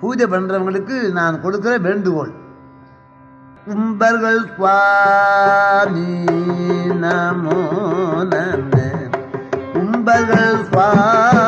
பூஜை பண்றவங்களுக்கு நான் கொடுக்கிற வேண்டுகோள். கும்பர்கள் சுவாமி நமோ நம கும்பர்கள் சுவாமி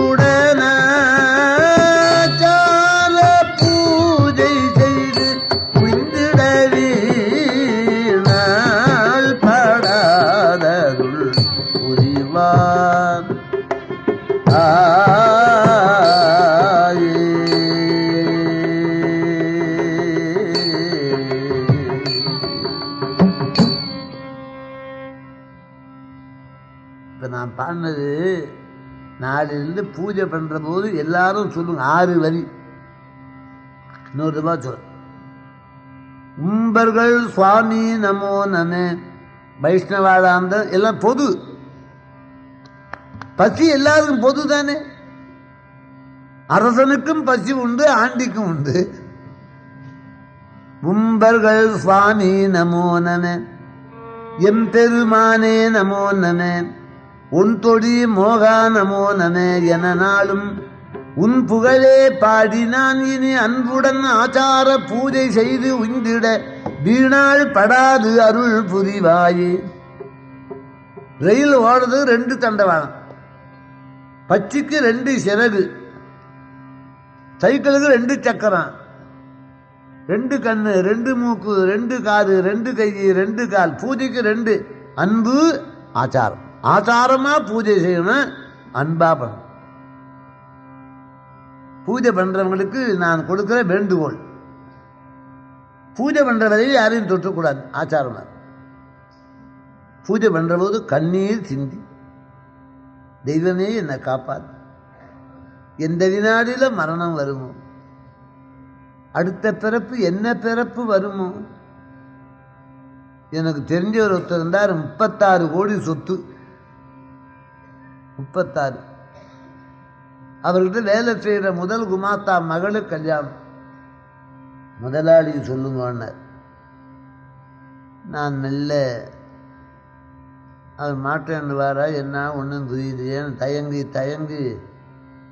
நான் பாடினது நாளிலிருந்து பூஜை பண்ணுற போது எல்லாரும் சொல்லுங்க ஆறு வரி. இன்னொரு ரூபா சொல். உம்பர்கள் சுவாமி நமோ நமே வைஷ்ணவாதாந்தம் எல்லாம் பொது. பசி எல்லாருக்கும் பொது தானே? அரசனுக்கும் பசி உண்டு ஆண்டிக்கும் உண்டு. உம்பர்கள் சுவாமி நமோ நம எம் பெருமானே நமோ நம உன் தொடி மோகா நமோ நம என நாளும். உன் புகழே பாடி நான் இனி அன்புடன் ஆச்சார பூஜை செய்து உந்திட வீணாள் படாது அருள் புரிவாயே. ரயில் ஓடுறது ரெண்டு தண்டவாளம். பச்சிக்கு ரெண்டு சிறகு. சைக்கிளுக்கு ரெண்டு சக்கரம். ரெண்டு கண்ணு ரெண்டு மூக்கு ரெண்டு காது ரெண்டு கை ரெண்டு கால். பூஜைக்கு ரெண்டு. அன்பு ஆச்சாரம். ஆச்சாரமா பூஜை செய்யணும் அன்பா பண்ணணும். பூஜை பண்றவங்களுக்கு நான் கொடுக்கிற வேண்டுகோள். பூஜை பண்ற யாரையும் தொற்றக்கூடாது ஆச்சாரமா பூஜை பண்ற போது கண்ணீர் சிந்தி தெய்வமே என்னை காப்பாது எந்த வினாடியில மரணம் வருமோ? அடுத்த பிறப்பு என்ன பிறப்பு வருமோ? எனக்கு தெரிஞ்ச ஒரு ஒருத்தர் இருந்தார் முப்பத்தாறு கோடி சொத்து. முப்பத்தாறு. அவர்கிட்ட வேலை செய்கிற முதல் குமாத்தா மகளுக்கு கல்யாணம். முதலாளி சொல்லுங்கன்னார் நான் மெல்ல அவர் மாட்டேன்னுவாரா என்ன? ஒன்றும் புரியலையேன்னு தயங்கி தயங்கி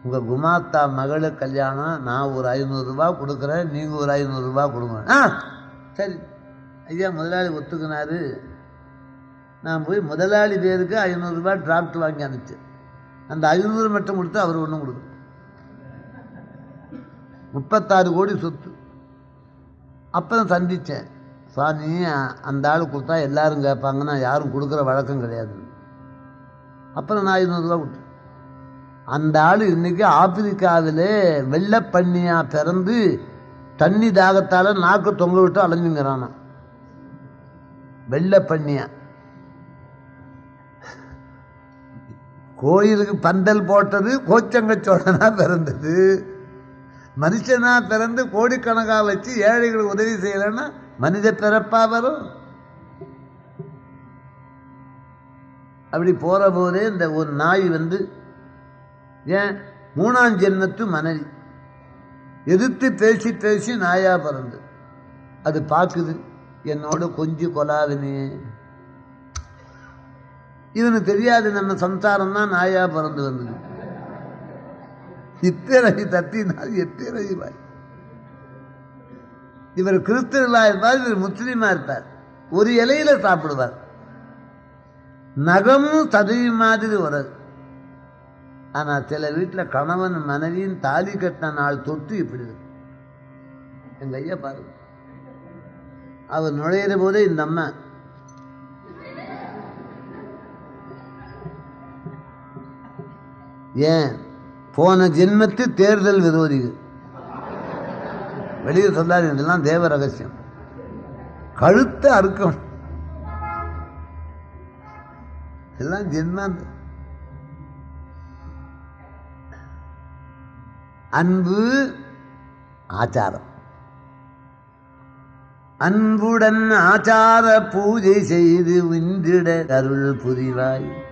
உங்கள் குமாத்தா மகளுக்கு கல்யாணம். நான் ஒரு ஐநூறுரூவா கொடுக்குறேன். நீங்கள் ஒரு ஐநூறுரூவா கொடுங்க. ஆ சரி. ஐயா முதலாளி ஒத்துக்கினாரு. நான் போய் முதலாளி பேருக்கு ஐநூறுரூவா டிராஃப்ட் வாங்கி அனுப்பிச்சேன். அந்த ஐநூறு மட்டும் கொடுத்து அவர் ஒன்றும் கொடுக்கும் முப்பத்தாறு கோடி சொத்து. அப்புறம் சந்தித்தேன் சாமி அந்த ஆள் கொடுத்தா எல்லாரும் கேட்பாங்கன்னா யாரும் கொடுக்குற வழக்கம் கிடையாது. அப்புறம் நான் ஐநூறுரூவா கொடுத்தேன். அந்த ஆள் இன்னைக்கு ஆப்பிரிக்காவில் வெள்ளப்பன்னியா பிறந்து தண்ணி தாகத்தால் நாக்கு தொங்க விட்டு அலைஞ்சுங்கிறானா வெள்ளப்பன்னியா கோயிலுக்கு பந்தல் போட்டது கோச்சங்கச்சோழனா பிறந்தது. மனுஷனாக பிறந்து கோடிக்கணக்காக வச்சு ஏழைகளுக்கு உதவி செய்யலைன்னா மனித பிறப்பாக வரும். அப்படி போகிறபோதே போதே இந்த ஒரு நாய் வந்து ஏன் மூணாம் ஜென்மத்து மனைவி. எதிர்த்து பேசி பேசி நாயாக பிறந்து. அது பார்க்குது என்னோட கொஞ்சம் கொலாதுனே. இவனுக்கு தெரியாது நம்ம சம்சாரம் தான் நாயா பிறந்து வந்தது. இத்திரை தத்தினால் எத்திரை வாய். இவர் கிறிஸ்தவர்களா இருப்பார் இவர் முஸ்லீமா இருப்பார். ஒரு இலையில சாப்பிடுவார். நகமும் சதவி மாதிரி வராது. ஆனால் சில வீட்டில் கணவன் மனைவியின் தாலி கட்டின நாள் தொட்டு இப்படி இருக்கு. எங்க ஐயா பாருங்க. அவர் நுழையிற போதே இந்த அம்மா ஏன்? போன ஜென்மத்து தேர்தல் விரோதிகள். வெளியே சொல்லாது இதெல்லாம் தேவ ரகசியம். கழுத்தை அறுக்கம். எல்லாம் ஜென்மாந்த அன்பு ஆச்சாரம். அன்புடன் ஆச்சார பூஜை செய்து விந்திட அருள் புரிவாய்.